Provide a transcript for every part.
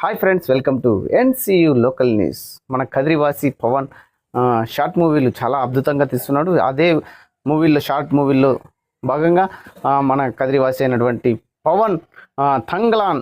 Hi friends welcome to NCU local news మన కదిరివాసి Pawan short మూవీలు చాలా అద్భుతంగా తీస్తున్నాడు. అదే మూవీల్లో షార్ట్ మూవీల్లో భాగంగా మన కదిరివాసి అయినటువంటి పవన్ ఆ, థంగ్లాన్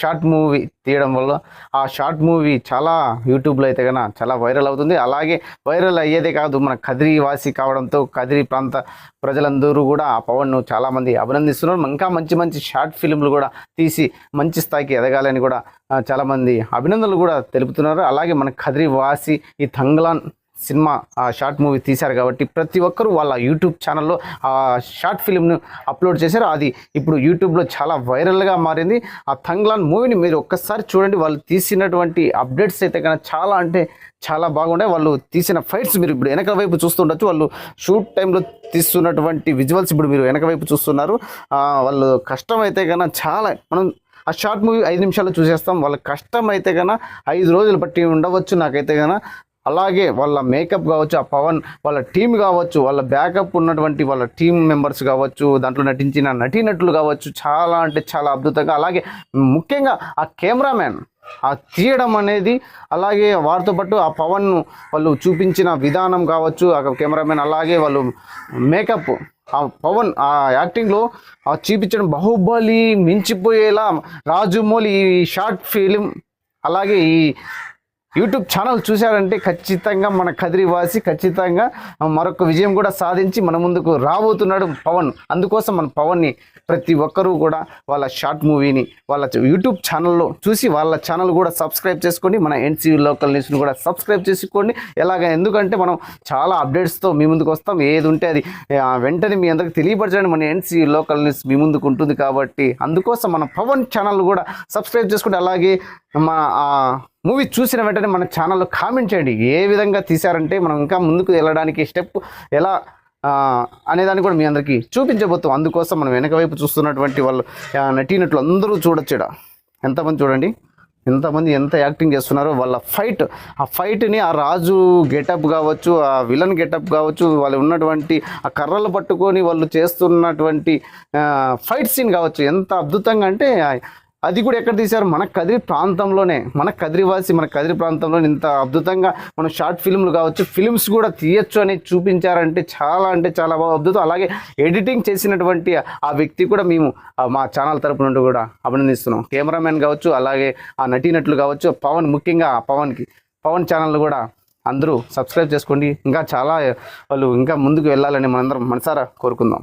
షార్ట్ మూవీ తీయడం వల్ల ఆ షార్ట్ మూవీ చాలా యూట్యూబ్లో అయితే కనుక చాలా వైరల్ అవుతుంది. అలాగే వైరల్ అయ్యేదే కాదు మన కదిరి వాసి కావడంతో కదిరి ప్రాంత ప్రజలందరూ కూడా ఆ పవన్ను చాలామంది అభినందిస్తున్నారు. ఇంకా మంచి మంచి షార్ట్ ఫిల్మ్లు కూడా తీసి మంచి స్థాయికి ఎదగాలని కూడా చాలామంది అభినందనలు కూడా తెలుపుతున్నారు. అలాగే మన కదిరి వాసి ఈ థంగ్లాన్ సినిమా ఆ షార్ట్ మూవీ తీశారు కాబట్టి ప్రతి ఒక్కరూ వాళ్ళ యూట్యూబ్ ఛానల్లో ఆ షార్ట్ ఫిల్మ్ను అప్లోడ్ చేశారు. అది ఇప్పుడు యూట్యూబ్లో చాలా వైరల్గా మారింది. ఆ థంగ్లాన్ మూవీని మీరు ఒక్కసారి చూడండి. వాళ్ళు తీసినటువంటి అప్డేట్స్ అయితే కనుక చాలా అంటే చాలా బాగుండే వాళ్ళు తీసిన ఫైట్స్ మీరు ఇప్పుడు వెనక వైపు చూస్తుండొచ్చు వాళ్ళు షూట్ టైంలో తీస్తున్నటువంటి విజువల్స్ ఇప్పుడు మీరు వెనక వైపు చూస్తున్నారు. వాళ్ళు కష్టం అయితే చాలా మనం ఆ షార్ట్ మూవీ ఐదు నిమిషాల్లో చూసేస్తాం. వాళ్ళ కష్టం అయితే కన్నా ఐదు రోజులు బట్టి ఉండవచ్చు. నాకైతే కన్నా అలాగే వాళ్ళ మేకప్ కావచ్చు ఆ పవన్ వాళ్ళ టీం కావచ్చు వాళ్ళ బ్యాకప్ ఉన్నటువంటి వాళ్ళ టీం మెంబర్స్ కావచ్చు దాంట్లో నటించిన నటీనటులు కావచ్చు చాలా అంటే చాలా అద్భుతంగా. అలాగే ముఖ్యంగా ఆ కెమెరామ్యాన్ ఆ తీయడం అనేది అలాగే వారితో పాటు ఆ పవన్ వాళ్ళు చూపించిన విధానం కావచ్చు ఆ కెమెరామెన్ అలాగే వాళ్ళు మేకప్ ఆ పవన్ ఆ యాక్టింగ్లో ఆ చూపించడం బాహుబలి మించిపోయేలా రాజుమౌళి ఈ షార్ట్ ఫిలిం అలాగే ఈ యూట్యూబ్ ఛానల్ చూశారంటే ఖచ్చితంగా మన కదిరివాసి ఖచ్చితంగా మరొక విజయం కూడా సాధించి మన ముందుకు రాబోతున్నాడు పవన్. అందుకోసం మన పవన్ని ప్రతి ఒక్కరూ కూడా వాళ్ళ షార్ట్ మూవీని వాళ్ళ యూట్యూబ్ ఛానల్లో చూసి వాళ్ళ ఛానల్ కూడా సబ్స్క్రైబ్ చేసుకోండి. మన ఎన్సీయూ లోకల్ న్యూస్ని కూడా సబ్స్క్రైబ్ చేసుకోండి. ఎలాగ ఎందుకంటే మనం చాలా అప్డేట్స్తో మీ ముందుకు వస్తాం. ఏది ఉంటే అది వెంటనే మీ అందరికి తెలియపరచండి. మన ఎన్సీవీ లోకల్ న్యూస్ మీ ముందుకు ఉంటుంది కాబట్టి అందుకోసం మన పవన్ ఛానల్ కూడా సబ్స్క్రైబ్ చేసుకోండి అలాగే మా మూవీ చూసిన వెంటనే మన ఛానల్లో కామెంట్ చేయండి. ఏ విధంగా తీశారంటే మనం ఇంకా ముందుకు వెళ్ళడానికి స్టెప్ ఎలా అనేదాన్ని కూడా మీ అందరికీ చూపించబోతాం అందుకోసం మనం వెనక వైపు చూస్తున్నటువంటి వాళ్ళు నటీనట్లు అందరూ చూడొచ్చు ఎంతమంది చూడండి. ఎంతమంది ఎంత యాక్టింగ్ చేస్తున్నారో వాళ్ళ ఫైట్ ఆ ఫైట్ని ఆ రాజు గెటప్ కావచ్చు ఆ విలన్ గెటప్ కావచ్చు వాళ్ళు ఉన్నటువంటి ఆ కర్రలు పట్టుకొని వాళ్ళు చేస్తున్నటువంటి ఫైట్ సీన్ కావచ్చు. ఎంత అద్భుతంగా అంటే అది కూడా ఎక్కడ తీశారు? మన కదిరి ప్రాంతంలోనే. మన కదిరివాసి మన కదిరి ప్రాంతంలో ఇంత అద్భుతంగా మన షార్ట్ ఫిల్మ్లు కావచ్చు ఫిల్మ్స్ కూడా తీయచ్చు అని చూపించారంటే చాలా అంటే చాలా బాగా అద్భుతం. అలాగే ఎడిటింగ్ చేసినటువంటి ఆ వ్యక్తి కూడా మేము మా ఛానల్ తరపు నుండి కూడా అభినందిస్తున్నాం. కెమెరామెన్ కావచ్చు అలాగే ఆ నటీనటులు కావచ్చు పవన్ ముఖ్యంగా పవన్కి పవన్ ఛానల్ కూడా అందరూ సబ్స్క్రైబ్ చేసుకోండి. ఇంకా చాలా వాళ్ళు ఇంకా ముందుకు వెళ్ళాలని మనందరం మనసారా కోరుకుందాం.